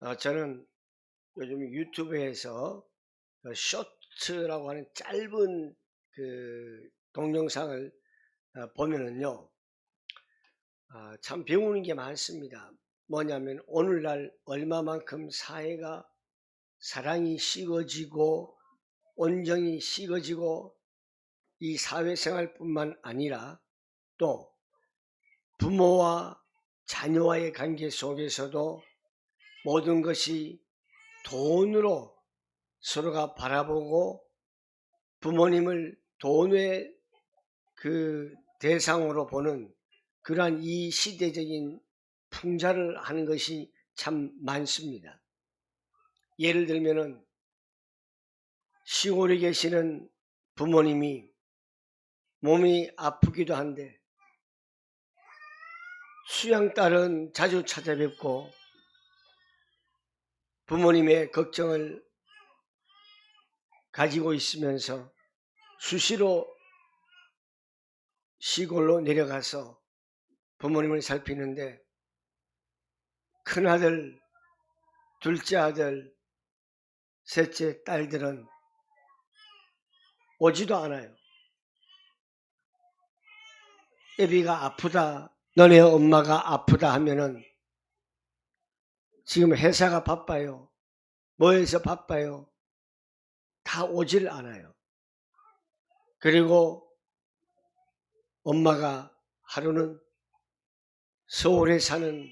어, 저는 요즘 유튜브에서 그 쇼츠라고 하는 짧은 그 동영상을 어, 보면은요, 아, 참 배우는 게 많습니다. 뭐냐면 오늘날 얼마만큼 사회가 사랑이 식어지고 온정이 식어지고 이 사회생활뿐만 아니라 또 부모와 자녀와의 관계 속에서도 모든 것이 돈으로 서로가 바라보고 부모님을 돈의 그 대상으로 보는 그러한 이 시대적인 풍자를 하는 것이 참 많습니다. 예를 들면은 시골에 계시는 부모님이 몸이 아프기도 한데 수양 딸은 자주 찾아뵙고 부모님의 걱정을 가지고 있으면서 수시로 시골로 내려가서 부모님을 살피는데 큰아들, 둘째 아들, 셋째 딸들은 오지도 않아요. 애비가 아프다, 너네 엄마가 아프다 하면은 지금 회사가 바빠요. 뭐해서 바빠요. 다 오질 않아요. 그리고 엄마가 하루는 서울에 사는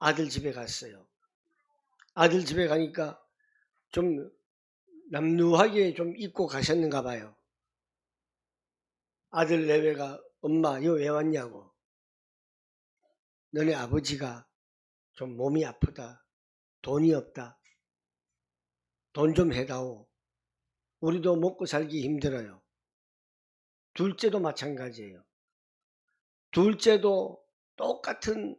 아들 집에 갔어요. 아들 집에 가니까 좀 남루하게 좀 입고 가셨는가 봐요. 아들 내외가 엄마 이거 왜 왔냐고. 너네 아버지가 좀 몸이 아프다. 돈이 없다. 돈 좀 해다오. 우리도 먹고 살기 힘들어요. 둘째도 마찬가지예요. 둘째도 똑같은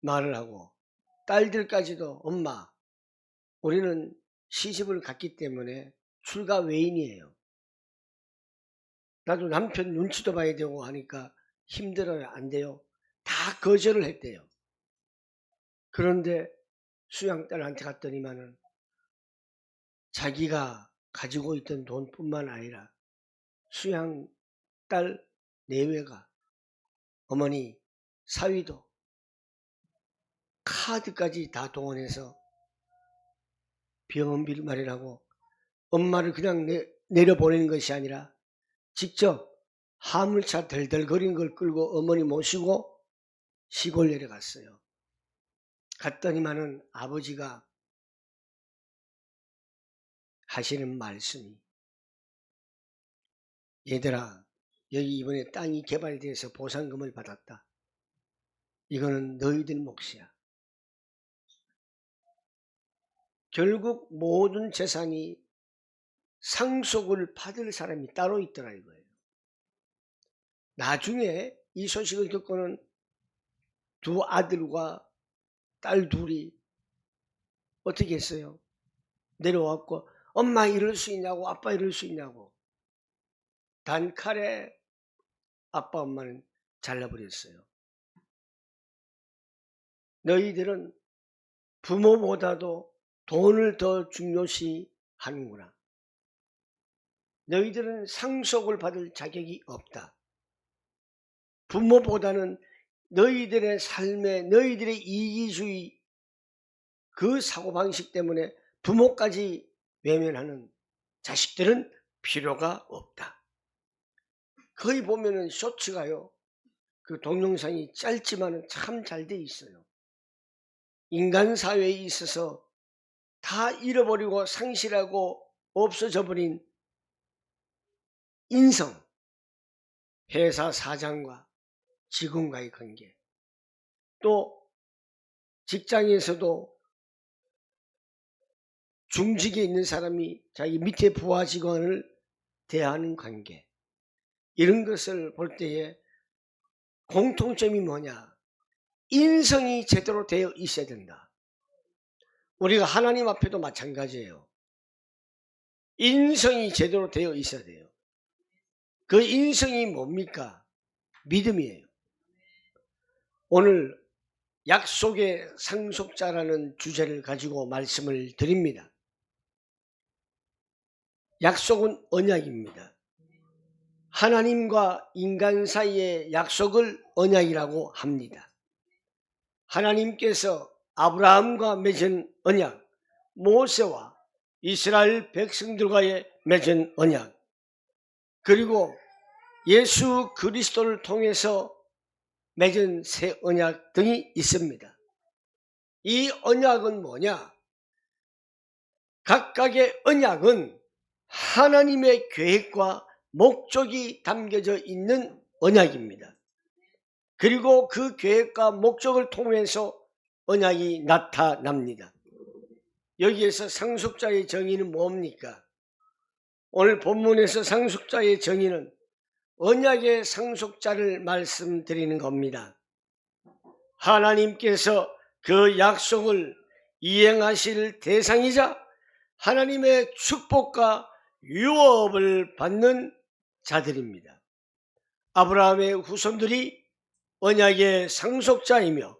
말을 하고 딸들까지도 엄마 우리는 시집을 갔기 때문에 출가 외인이에요. 나도 남편 눈치도 봐야 되고 하니까 힘들어요. 안 돼요. 다 거절을 했대요. 그런데 수양딸한테 갔더니만은 자기가 가지고 있던 돈뿐만 아니라 수양딸 내외가 어머니 사위도 카드까지 다 동원해서 병원비를 마련하고 엄마를 그냥 내, 내려보내는 것이 아니라 직접 화물차 덜덜거리는 걸 끌고 어머니 모시고 시골 내려갔어요. 갔더니만은 아버지가 하시는 말씀이 얘들아 여기 이번에 땅이 개발돼서 보상금을 받았다. 이거는 너희들 몫이야. 결국 모든 재산이 상속을 받을 사람이 따로 있더라 이거예요. 나중에 이 소식을 듣고는 두 아들과 딸 둘이 어떻게 했어요? 내려왔고 엄마 이럴 수 있냐고 아빠 이럴 수 있냐고 단칼에 아빠 엄마는 잘라버렸어요. 너희들은 부모보다도 돈을 더 중요시 하는구나. 너희들은 상속을 받을 자격이 없다. 부모보다는 너희들의 삶에 너희들의 이기주의 그 사고방식 때문에 부모까지 외면하는 자식들은 필요가 없다. 거의 보면은 쇼츠가요. 그 동영상이 짧지만은 참 잘 돼 있어요. 인간 사회에 있어서 다 잃어버리고 상실하고 없어져 버린 인성, 회사 사장과 직원과의 관계, 또 직장에서도 중직에 있는 사람이 자기 밑에 부하 직원을 대하는 관계, 이런 것을 볼 때에 공통점이 뭐냐? 인성이 제대로 되어 있어야 된다. 우리가 하나님 앞에도 마찬가지예요. 인성이 제대로 되어 있어야 돼요. 그 인성이 뭡니까? 믿음이에요. 오늘 약속의 상속자라는 주제를 가지고 말씀을 드립니다. 약속은 언약입니다. 하나님과 인간 사이의 약속을 언약이라고 합니다. 하나님께서 아브라함과 맺은 언약, 모세와 이스라엘 백성들과의 맺은 언약, 그리고 예수 그리스도를 통해서 맺은 새 언약 등이 있습니다. 이 언약은 뭐냐? 각각의 언약은 하나님의 계획과 목적이 담겨져 있는 언약입니다. 그리고 그 계획과 목적을 통해서 언약이 나타납니다. 여기에서 상속자의 정의는 뭡니까? 오늘 본문에서 상속자의 정의는 언약의 상속자를 말씀드리는 겁니다. 하나님께서 그 약속을 이행하실 대상이자 하나님의 축복과 유업을 받는 자들입니다. 아브라함의 후손들이 언약의 상속자이며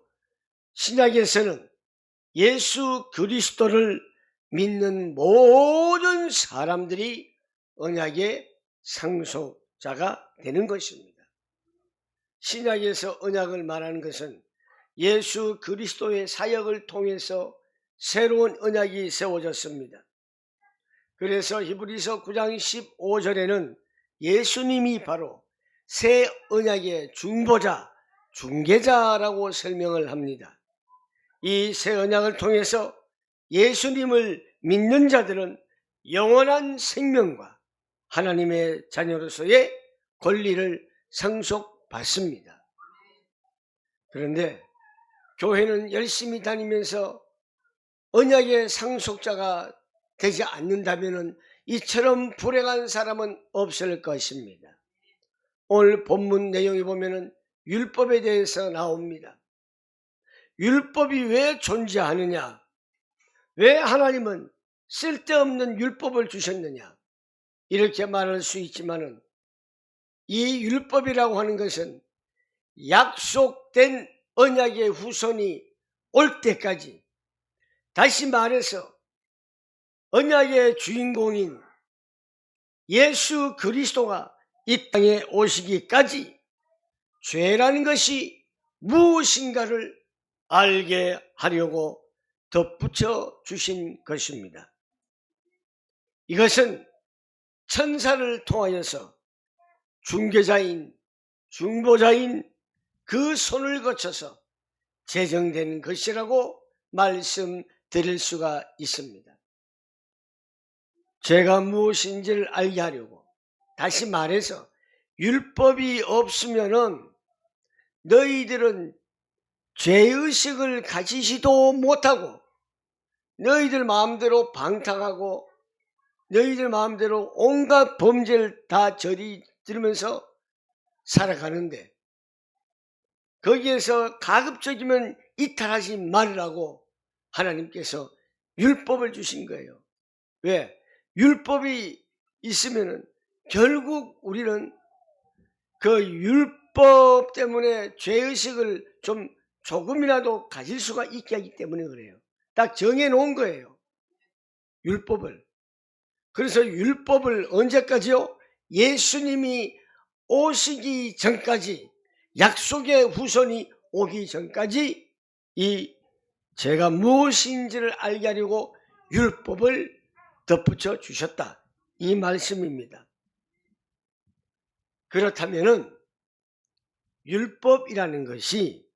신약에서는 예수 그리스도를 믿는 모든 사람들이 언약의 상속 자가 되는 것입니다. 신약에서 언약을 말하는 것은 예수 그리스도의 사역을 통해서 새로운 언약이 세워졌습니다. 그래서 히브리서 9장 15절에는 예수님이 바로 새 언약의 중보자, 중개자라고 설명을 합니다. 이 새 언약을 통해서 예수님을 믿는 자들은 영원한 생명과 하나님의 자녀로서의 권리를 상속받습니다. 그런데 교회는 열심히 다니면서 언약의 상속자가 되지 않는다면 이처럼 불행한 사람은 없을 것입니다. 오늘 본문 내용에 보면 율법에 대해서 나옵니다. 율법이 왜 존재하느냐? 왜 하나님은 쓸데없는 율법을 주셨느냐? 이렇게 말할 수 있지만은 이 율법이라고 하는 것은 약속된 언약의 후손이 올 때까지 다시 말해서 언약의 주인공인 예수 그리스도가 이 땅에 오시기까지 죄라는 것이 무엇인가를 알게 하려고 덧붙여 주신 것입니다. 이것은 천사를 통하여서 중개자인 중보자인 그 손을 거쳐서 제정된 것이라고 말씀드릴 수가 있습니다. 죄가 무엇인지를 알게 하려고 다시 말해서 율법이 없으면은 너희들은 죄의식을 가지지도 못하고 너희들 마음대로 방탕하고 너희들 마음대로 온갖 범죄를 다 저리 들으면서 살아가는데 거기에서 가급적이면 이탈하지 말으라고 하나님께서 율법을 주신 거예요. 왜? 율법이 있으면은 결국 우리는 그 율법 때문에 죄의식을 좀 조금이라도 가질 수가 있게 하기 때문에 그래요. 딱 정해 놓은 거예요. 율법을. 그래서 율법을 언제까지요? 예수님이 오시기 전까지 약속의 후손이 오기 전까지 이 제가 무엇인지를 알게 하려고 율법을 덧붙여 주셨다. 이 말씀입니다. 그렇다면은 율법이라는 것이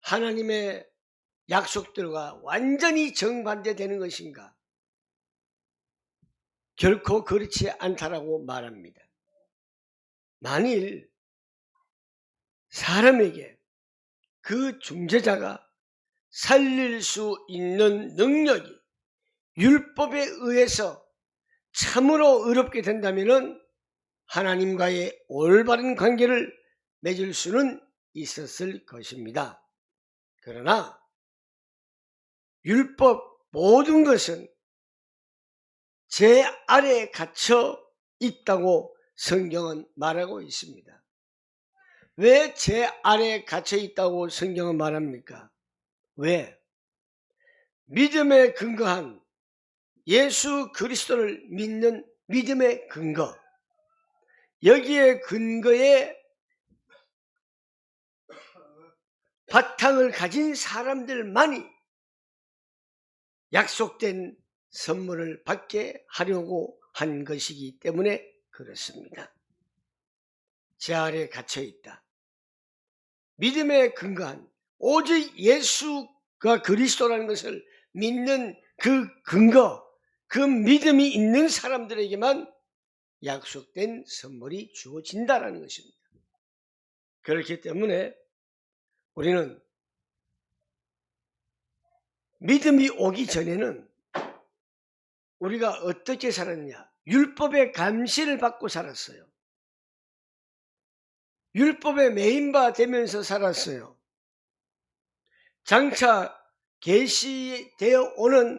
하나님의 약속들과 완전히 정반대되는 것인가? 결코 그렇지 않다라고 말합니다. 만일 사람에게 그 중재자가 살릴 수 있는 능력이 율법에 의해서 참으로 어렵게 된다면 하나님과의 올바른 관계를 맺을 수는 있었을 것입니다. 그러나 율법 모든 것은 제 아래에 갇혀 있다고 성경은 말하고 있습니다. 왜 제 아래 갇혀 있다고 성경은 말합니까? 왜? 믿음에 근거한 예수 그리스도를 믿는 믿음의 근거. 여기에 근거에 바탕을 가진 사람들만이 약속된 선물을 받게 하려고 한 것이기 때문에 그렇습니다. 제 아래 갇혀 있다. 믿음에 근거한 오직 예수가 그리스도라는 것을 믿는 그 근거, 그 믿음이 있는 사람들에게만 약속된 선물이 주어진다라는 것입니다. 그렇기 때문에 우리는 믿음이 오기 전에는 우리가 어떻게 살았느냐? 율법의 감시를 받고 살았어요. 율법에 메인바 되면서 살았어요. 장차 계시되어 오는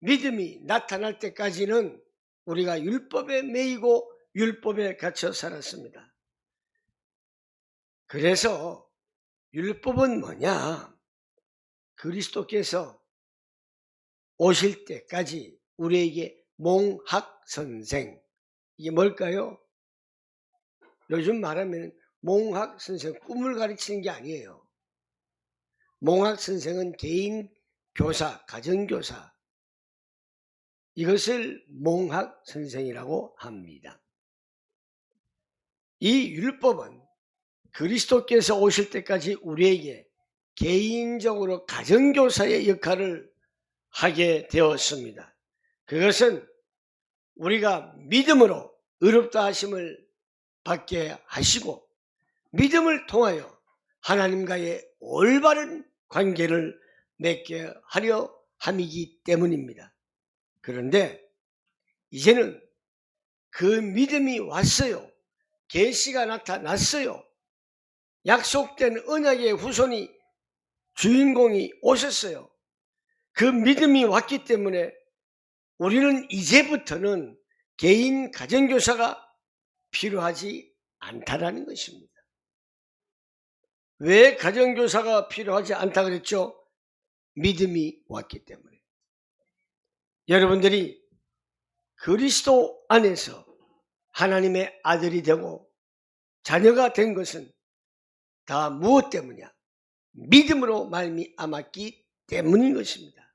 믿음이 나타날 때까지는 우리가 율법에 매이고 율법에 갇혀 살았습니다. 그래서 율법은 뭐냐? 그리스도께서 오실 때까지 우리에게 몽학 선생 이게 뭘까요? 요즘 말하면 몽학 선생 꿈을 가르치는 게 아니에요. 몽학 선생은 개인 교사, 가정 교사 이것을 몽학 선생이라고 합니다. 이 율법은 그리스도께서 오실 때까지 우리에게 개인적으로 가정교사의 역할을 하게 되었습니다. 그것은 우리가 믿음으로 의롭다 하심을 받게 하시고 믿음을 통하여 하나님과의 올바른 관계를 맺게 하려 함이기 때문입니다. 그런데 이제는 그 믿음이 왔어요. 계시가 나타났어요. 약속된 언약의 후손이 주인공이 오셨어요. 그 믿음이 왔기 때문에 우리는 이제부터는 개인 가정교사가 필요하지 않다라는 것입니다. 왜 가정교사가 필요하지 않다 그랬죠? 믿음이 왔기 때문에. 여러분들이 그리스도 안에서 하나님의 아들이 되고 자녀가 된 것은 다 무엇 때문이야? 믿음으로 말미암았기 때문인 것입니다.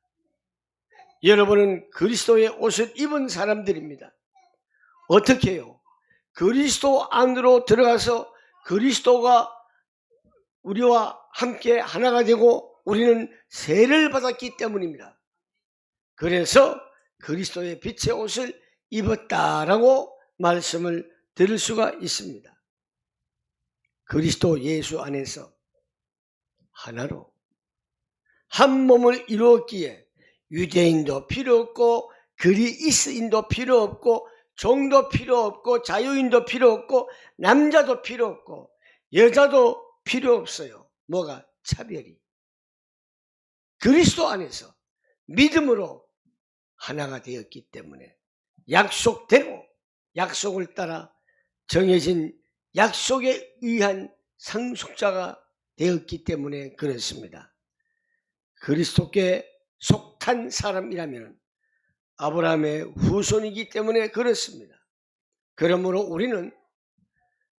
여러분은 그리스도의 옷을 입은 사람들입니다. 어떻게 해요? 그리스도 안으로 들어가서 그리스도가 우리와 함께 하나가 되고 우리는 세를 받았기 때문입니다. 그래서 그리스도의 빛의 옷을 입었다라고 말씀을 들을 수가 있습니다. 그리스도 예수 안에서 하나로 한 몸을 이루었기에 유대인도 필요 없고 그리스인도 필요 없고 종도 필요 없고 자유인도 필요 없고 남자도 필요 없고 여자도 필요 없어요. 뭐가 차별이 그리스도 안에서 믿음으로 하나가 되었기 때문에 약속대로 약속을 따라 정해진 약속에 의한 상속자가 되었기 때문에 그렇습니다. 그리스도께 속 한 사람이라면 아브라함의 후손이기 때문에 그렇습니다. 그러므로 우리는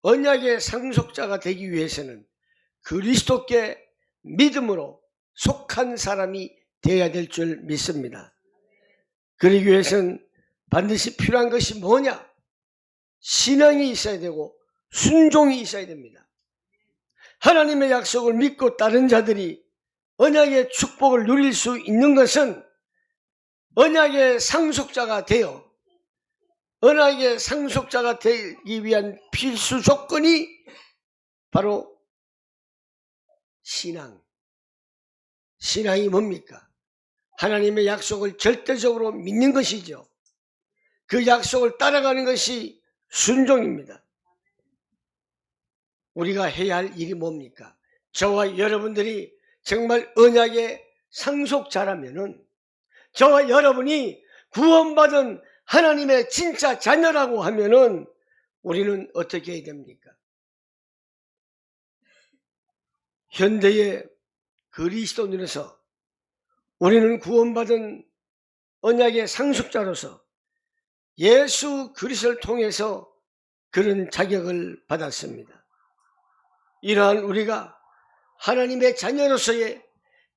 언약의 상속자가 되기 위해서는 그리스도께 믿음으로 속한 사람이 되어야 될 줄 믿습니다. 그러기 위해서는 반드시 필요한 것이 뭐냐? 신앙이 있어야 되고 순종이 있어야 됩니다. 하나님의 약속을 믿고 따른 자들이 언약의 축복을 누릴 수 있는 것은 언약의 상속자가 되어 언약의 상속자가 되기 위한 필수 조건이 바로 신앙. 신앙이 뭡니까? 하나님의 약속을 절대적으로 믿는 것이죠. 그 약속을 따라가는 것이 순종입니다. 우리가 해야 할 일이 뭡니까? 저와 여러분들이 정말 언약의 상속자라면은 저와 여러분이 구원받은 하나님의 진짜 자녀라고 하면은 우리는 어떻게 해야 됩니까? 현대의 그리스도인으로서 우리는 구원받은 언약의 상속자로서 예수 그리스도를 통해서 그런 자격을 받았습니다. 이러한 우리가 하나님의 자녀로서의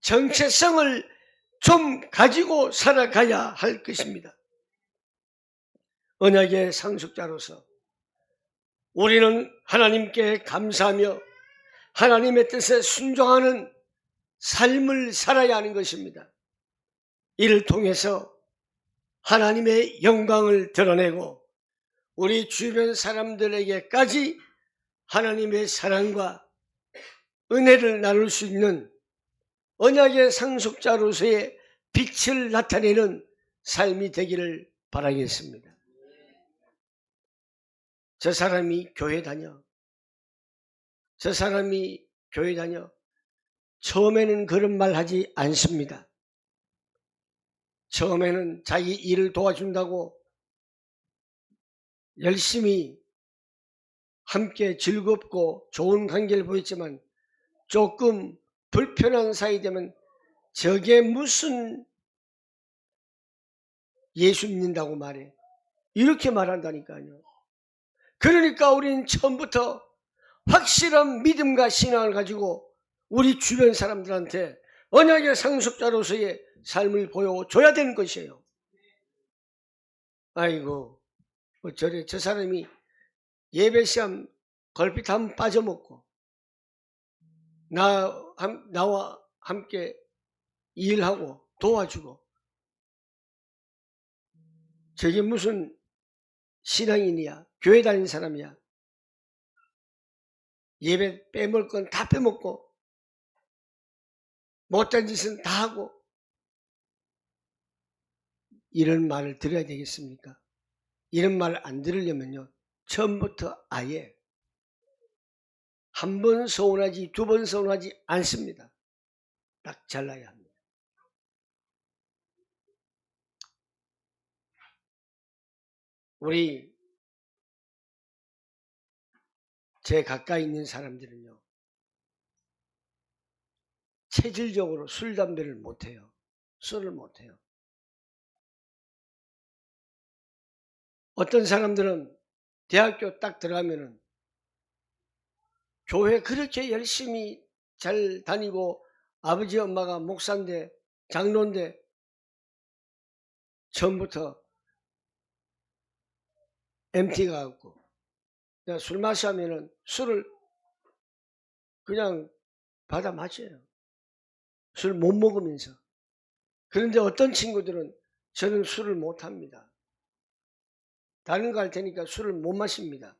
정체성을 좀 가지고 살아가야 할 것입니다. 언약의 상속자로서 우리는 하나님께 감사하며 하나님의 뜻에 순종하는 삶을 살아야 하는 것입니다. 이를 통해서 하나님의 영광을 드러내고 우리 주변 사람들에게까지 하나님의 사랑과 은혜를 나눌 수 있는 언약의 상속자로서의 빛을 나타내는 삶이 되기를 바라겠습니다. 저 사람이 교회 다녀. 저 사람이 교회 다녀. 처음에는 그런 말 하지 않습니다. 처음에는 자기 일을 도와준다고 열심히 함께 즐겁고 좋은 관계를 보였지만 조금 불편한 사이 되면 저게 무슨 예수 믿는다고 말해. 이렇게 말한다니까요. 그러니까 우리는 처음부터 확실한 믿음과 신앙을 가지고 우리 주변 사람들한테 언약의 상속자로서의 삶을 보여줘야 되는 것이에요. 아이고, 뭐 저래, 저 사람이 예배 시험 걸핏 한번 빠져먹고, 나, 함, 나와 함께 일하고 도와주고, 저게 무슨 신앙인이야? 교회 다니는 사람이야? 예배 빼먹을 건 다 빼먹고, 못된 짓은 다 하고, 이런 말을 들어야 되겠습니까? 이런 말을 안 들으려면요. 처음부터 아예 한 번 서운하지 두 번 서운하지 않습니다. 딱 잘라야 합니다. 우리 제 가까이 있는 사람들은요. 체질적으로 술, 담배를 못해요. 술을 못해요. 어떤 사람들은 대학교 딱 들어가면은 교회 그렇게 열심히 잘 다니고 아버지 엄마가 목사인데 장로인데 처음부터 MT가 갖고 술 마시면은 술을 그냥 받아 마셔요. 술 못 먹으면서. 그런데 어떤 친구들은 저는 술을 못 합니다. 다른 거 할 테니까 술을 못 마십니다.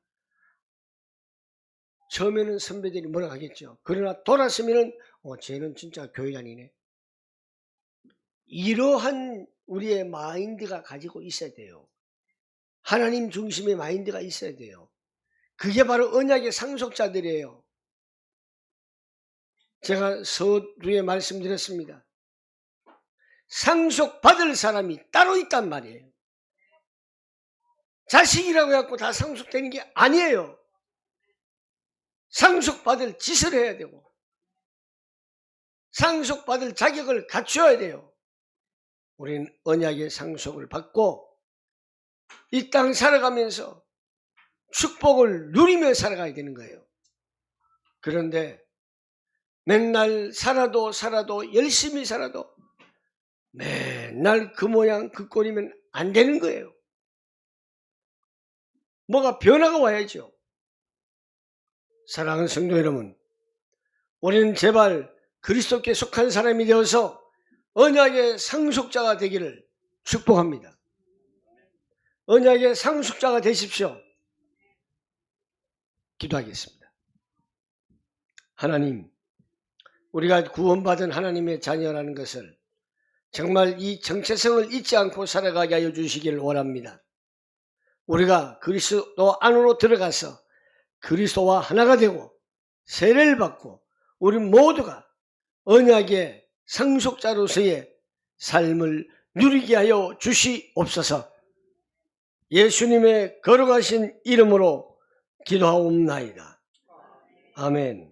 처음에는 선배들이 뭐라 하겠죠. 그러나 돌았으면은 어, 쟤는 진짜 교회 다니네. 이러한 우리의 마인드가 가지고 있어야 돼요. 하나님 중심의 마인드가 있어야 돼요. 그게 바로 언약의 상속자들이에요. 제가 서두에 말씀드렸습니다. 상속받을 사람이 따로 있단 말이에요. 자식이라고 해갖고 다 상속되는 게 아니에요. 상속받을 짓을 해야 되고, 상속받을 자격을 갖춰야 돼요. 우리는 언약의 상속을 받고, 이 땅 살아가면서 축복을 누리며 살아가야 되는 거예요. 그런데 맨날 살아도 살아도 열심히 살아도 맨날 그 모양 그 꼴이면 안 되는 거예요. 뭐가 변화가 와야죠. 사랑하는 성도 여러분, 우리는 제발 그리스도께 속한 사람이 되어서 언약의 상속자가 되기를 축복합니다. 언약의 상속자가 되십시오. 기도하겠습니다. 하나님, 우리가 구원받은 하나님의 자녀라는 것을 정말 이 정체성을 잊지 않고 살아가게 하여 주시기를 원합니다. 우리가 그리스도 안으로 들어가서 그리스도와 하나가 되고 세례를 받고 우리 모두가 언약의 상속자로서의 삶을 누리게 하여 주시옵소서. 예수님의 걸어가신 이름으로 기도하옵나이다. 아멘.